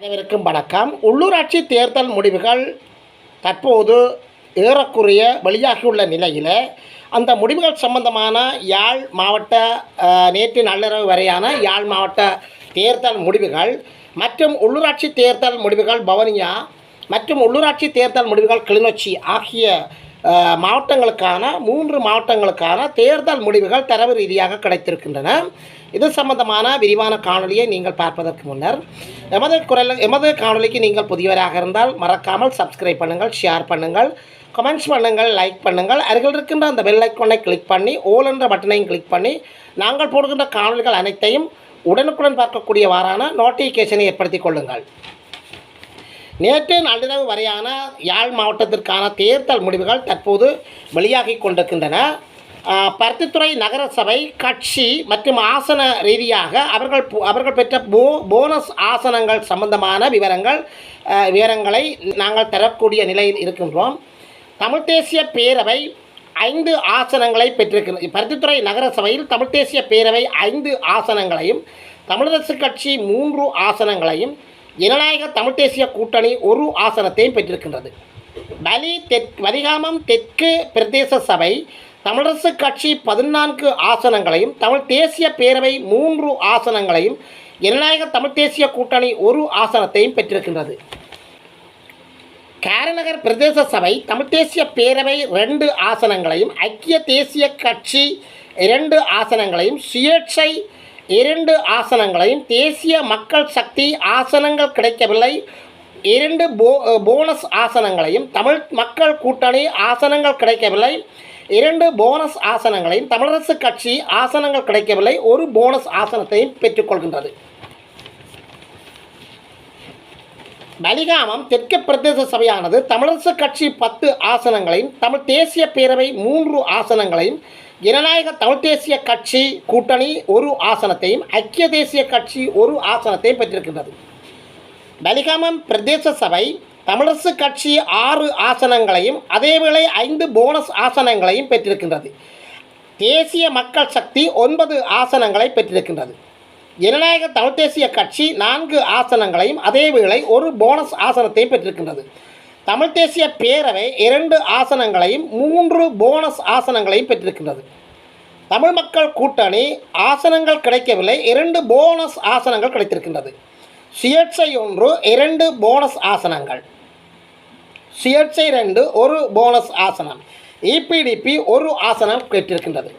அனைவருக்கும் வணக்கம். உள்ளூராட்சி தேர்தல் முடிவுகள் தற்போது ஏறக்குறைய வெளியாகியுள்ள நிலையில். அந்த முடிவுகள் சம்பந்தமான யாழ் மாவட்ட நேற்று நள்ளிரவு வரையான யாழ் மாவட்ட தேர்தல் முடிவுகள் மற்றும் உள்ளூராட்சி தேர்தல் முடிவுகள் பவனியா மற்றும் உள்ளூராட்சி தேர்தல் முடிவுகள் கிளிநொச்சி ஆகிய மாவட்டங்களுக்கான மூன்று மாவட்டங்களுக்கான தேர்தல் முடிவுகள் தரவு ரீதியாக கிடைத்திருக்கின்றன. இது சம்பந்தமான விரிவான காணொலியை நீங்கள் பார்ப்பதற்கு முன்னர் எமது குரல் எமது காணொளிக்கு நீங்கள் புதியவராக இருந்தால் மறக்காமல் சப்ஸ்கிரைப் பண்ணுங்கள் ஷேர் பண்ணுங்கள் கமெண்ட்ஸ் பண்ணுங்கள் லைக் பண்ணுங்கள். அருகில் இருக்கின்ற அந்த பெல் ஐக்கோனை கிளிக் பண்ணி ஓல் என்ற பட்டனையும் கிளிக் பண்ணி நாங்கள் போடுகின்ற காணொலிகள் அனைத்தையும் உடனுக்குடன் பார்க்கக்கூடியவாறான நோட்டிஃபிகேஷனை ஏற்படுத்திக் கொள்ளுங்கள். நேற்று நள்ளிரவு வரையான யாழ் மாவட்டத்திற்கான தேர்தல் முடிவுகள் தற்போது வெளியாகி கொண்டிருக்கின்றன. பருத்தித்துறை நகரசபை கட்சி மற்றும் ஆசன ரீதியாக அவர்கள் பு- அவர்கள் பெற்ற போ போனஸ் ஆசனங்கள் சம்பந்தமான விவரங்கள் விவரங்களை நாங்கள் தரக்கூடிய நிலையில் இருக்கின்றோம். தமிழ் தேசிய பேரவை ஐந்து ஆசனங்களை பெற்றிருக்கிறது பருத்தித்துறை நகரசபையில் தமிழ் தேசிய பேரவை ஐந்து ஆசனங்களையும் தமிழரசு கட்சி மூன்று ஆசனங்களையும் ஜனநாயக தமிழ் தேசிய கூட்டணி ஒரு ஆசனத்தையும் பெற்றிருக்கின்றது. பலி தெற் வலிகாமம் தெற்கு பிரதேச சபை தமிழரசு கட்சி பதினான்கு ஆசனங்களையும் தமிழ் தேசிய பேரவை மூன்று ஆசனங்களையும் ஜனநாயக தமிழ் தேசிய கூட்டணி ஒரு ஆசனத்தையும் பெற்றிருக்கின்றது. கேரநகர் பிரதேச சபை தமிழ் தேசிய பேரவை ரெண்டு ஆசனங்களையும் ஐக்கிய தேசிய கட்சி இரண்டு ஆசனங்களையும் சுயேட்சை இரண்டு ஆசனங்களையும் தேசிய மக்கள் சக்தி ஆசனங்கள் கிடைக்கவில்லை. இரண்டு போ போனஸ் ஆசனங்களையும் தமிழ் மக்கள் கூட்டணி ஆசனங்கள் கிடைக்கவில்லை. இரண்டு போனஸ் ஆசனங்களையும் தமிழரசு கட்சி ஆசனங்கள் கிடைக்கவில்லை ஒரு போனஸ் ஆசனத்தையும் பெற்றுக்கொள்கின்றது பலிகாமம் தெற்கு பிரதேச சபையானது தமிழரசு கட்சி பத்து ஆசனங்களையும் தமிழ் தேசிய பேரவை மூன்று ஆசனங்களையும் ஜனநாயக தமிழ் தேசிய கட்சி கூட்டணி ஒரு ஆசனத்தையும் ஐக்கிய தேசிய கட்சி ஒரு ஆசனத்தையும் பெற்றிருக்கின்றது. பலிகாமம் பிரதேச சபை தமிழரசு கட்சி ஆறு ஆசனங்களையும் அதேவேளை ஐந்து போனஸ் ஆசனங்களையும் பெற்றிருக்கின்றது. தேசிய மக்கள் சக்தி ஒன்பது ஆசனங்களை பெற்றிருக்கின்றது. ஜனநாயக தமிழ் தேசிய கட்சி நான்கு ஆசனங்களையும் அதேவேளை ஒரு போனஸ் ஆசனத்தையும் பெற்றிருக்கின்றது. தமிழ் தேசிய பேரவை இரண்டு ஆசனங்களையும் மூன்று போனஸ் ஆசனங்களையும் பெற்றிருக்கின்றது. தமிழ் மக்கள் கூட்டணி ஆசனங்கள் கிடைக்கவில்லை இரண்டு போனஸ் ஆசனங்கள் கிடைத்திருக்கின்றது. சுயேட்சை ஒன்று இரண்டு போனஸ் ஆசனங்கள். சுயேட்சை ரெண்டு ஒரு போனஸ் ஆசனம். இபிடிபி ஒரு ஆசனம் பெற்றிருக்கின்றது.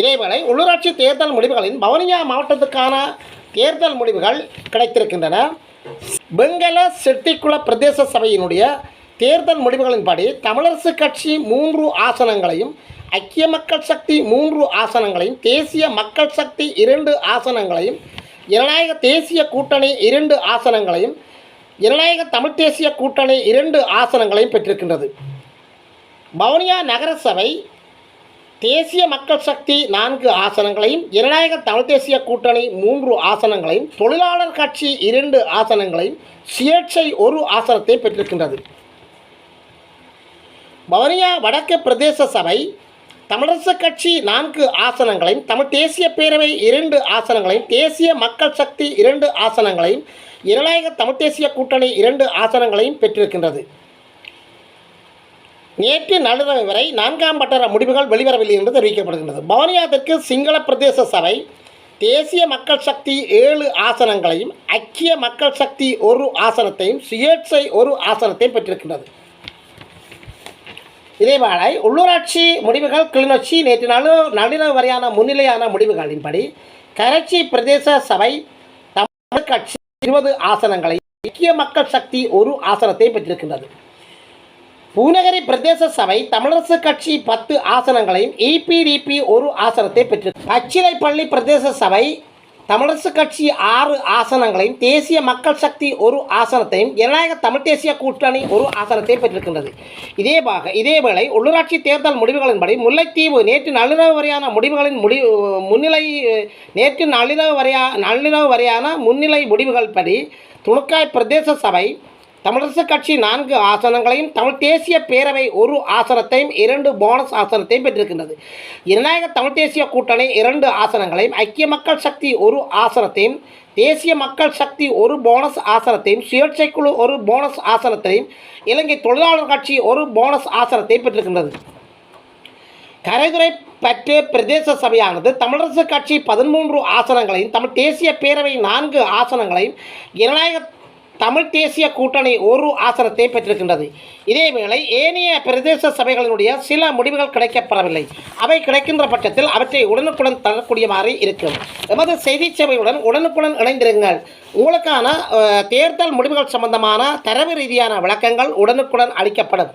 இதேவேளை உள்ளூராட்சி தேர்தல் முடிவுகளின் வவுனியா மாவட்டத்துக்கான தேர்தல் முடிவுகள் கிடைத்திருக்கின்றன. பெங்கல செட்டிக்குள பிரதேச சபையினுடைய தேர்தல் முடிவுகளின்படி தமிழரசு கட்சி மூன்று ஆசனங்களையும் ஐக்கிய மக்கள் சக்தி மூன்று ஆசனங்களையும் தேசிய மக்கள் சக்தி இரண்டு ஆசனங்களையும் ஜனநாயக தேசிய கூட்டணி இரண்டு ஆசனங்களையும் ஜனநாயக தமிழ் தேசிய கூட்டணி இரண்டு ஆசனங்களையும் பெற்றிருக்கின்றது. வவுனியா நகரசபை தேசிய மக்கள் சக்தி நான்கு ஆசனங்களையும் ஜனநாயக தமிழ் தேசிய கூட்டணி மூன்று ஆசனங்களையும் தொழிலாளர் கட்சி இரண்டு ஆசனங்களையும் சுயேட்சை ஒரு ஆசனத்தை பெற்றிருக்கின்றது. வவுனியா வடக்கு பிரதேச சபை தமிழரசு கட்சி நான்கு ஆசனங்களையும் தமிழ் தேசிய பேரவை இரண்டு ஆசனங்களையும் தேசிய மக்கள் சக்தி இரண்டு ஆசனங்களையும் ஜனநாயக தமிழ் தேசிய கூட்டணி இரண்டு ஆசனங்களையும் பெற்றிருக்கின்றது. நேற்று நள்ளிரவு வரை நான்காம் பட்டர முடிவுகள் வெளிவரவில்லை என்று தெரிவிக்கப்படுகின்றது. பவனியாவிற்கு சிங்கள பிரதேச சபை தேசிய மக்கள் சக்தி ஏழு ஆசனங்களையும் ஐக்கிய மக்கள் சக்தி ஒரு ஆசனத்தையும் சுயேட்சை ஒரு ஆசனத்தையும் பெற்றிருக்கின்றது. இதேவேளை உள்ளூராட்சி முடிவுகள் கிளிநொச்சி நேற்று நடு நள்ளிரவு வரையான முன்னிலையான முடிவுகளின்படி கரைச்சி பிரதேச சபை தமிழ் கட்சி இருபது ஆசனங்களை ஐக்கிய மக்கள் சக்தி ஒரு ஆசனத்தை பெற்றிருக்கின்றது. பூநகரி பிரதேச சபை தமிழரசு கட்சி பத்து ஆசனங்களையும் இபிடிபி ஒரு ஆசனத்தை பெற்று அச்சிலைப்பள்ளி பிரதேச சபை தமிழரசு கட்சி ஆறு ஆசனங்களையும் தேசிய மக்கள் சக்தி ஒரு ஆசனத்தையும் ஜனநாயக தமிழ் தேசிய கூட்டணி ஒரு ஆசனத்தை பெற்றிருக்கின்றது. இதேபாக இதேவேளை உள்ளூராட்சி தேர்தல் முடிவுகளின்படி முல்லைத்தீவு நேற்று நள்ளிரவு வரையான முடிவுகளின் முடி முன்னிலை நேற்று நள்ளிரவு வரையா நள்ளிரவு வரையான முன்னிலை முடிவுகள் படி துணுக்காய் பிரதேச சபை தமிழரசு கட்சி நான்கு ஆசனங்களையும் தமிழ் தேசிய பேரவை ஒரு ஆசனத்தையும் இரண்டு போனஸ் ஆசனத்தையும் பெற்றிருக்கின்றது. ஜனநாயக தமிழ் தேசிய கூட்டணி இரண்டு ஆசனங்களையும் ஐக்கிய மக்கள் சக்தி ஒரு ஆசனத்தையும் தேசிய மக்கள் சக்தி ஒரு போனஸ் ஆசனத்தையும் சுயேட்சை குழு ஒரு போனஸ் ஆசனத்தையும் இலங்கை தொழிலாளர் கட்சி ஒரு போனஸ் ஆசனத்தையும் பெற்றிருக்கின்றது. கரைதுறை பற்று பிரதேச சபையானது தமிழரசு கட்சி பதிமூன்று ஆசனங்களையும் தமிழ் தேசிய பேரவை நான்கு ஆசனங்களையும் ஜனநாயக தமிழ் தேசிய கூட்டணி ஒரு ஆசனத்தை பெற்றிருக்கின்றது. இதேவேளை ஏனைய பிரதேச சபைகளினுடைய சில முடிவுகள் கிடைக்கப்படவில்லை அவை கிடைக்கின்ற பட்சத்தில் அவற்றை உடனுக்குடன் தரக்கூடியவாறு இருக்கும். எமது செய்தி சேவையுடன் உடனுக்குடன் இணைந்திருங்கள். உங்களுக்கான தேர்தல் முடிவுகள் சம்பந்தமான தரவு ரீதியான விளக்கங்கள் உடனுக்குடன் அளிக்கப்படும்.